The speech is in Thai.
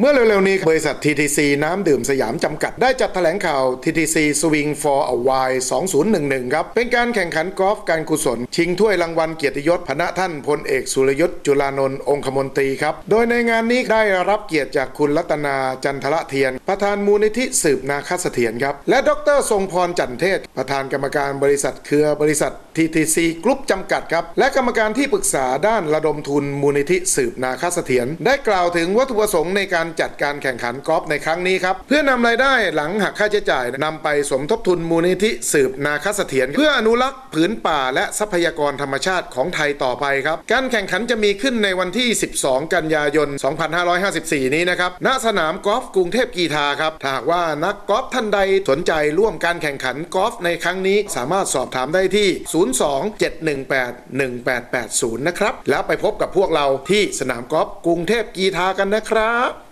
เมื่อเร็วๆนี้บริษัท TTC น้ำดื่มสยามจำกัดได้จัดแถลงข่าว TTC Swing for a While 2011 ครับ เป็นการแข่งขันกอล์ฟการกุศล ชิงถ้วยรางวัลเกียรติยศพระท่านพลเอกสุรยุทธ์จุลานนท์องคมนตรีครับ โดยในงานนี้ได้รับเกียรติจากคุณรัตนาจันทระเทียน ประธานมูลนิธิสืบนาคเสถียรครับ และดรทรงพรจันเทศ ประธานกรรมการบริษัทเครือบริษัท TTC กรุ๊ปจำกัดครับและกรรมการที่ปรึกษาด้านระดมทุนมูลนิธิสืบนาคเสถียรได้กล่าวถึงวัตถุประสงค์ในการการจัดการแข่งขันกอล์ฟในครั้งนี้ครับ เพื่อนำรายได้หลังหักค่าใช้จ่ายนำไปสมทบทุนมูลนิธิสืบนาคเสถียรเพื่ออนุรักษ์ผืนป่าและทรัพยากรธรรมชาติของไทยต่อไปครับการแข่งขันจะมีขึ้นในวันที่ 12 กันยายน 2554 นี้นะครับณสนามกอล์ฟกรุงเทพกีฬาครับถ้าหากว่านักกอล์ฟท่านใดสนใจร่วมการแข่งขันกอล์ฟในครั้งนี้สามารถสอบถามได้ที่ 02-718-1880 นะครับ แล้วไปพบกับพวกเราที่สนามกอล์ฟกรุงเทพกีฬากันนะครับ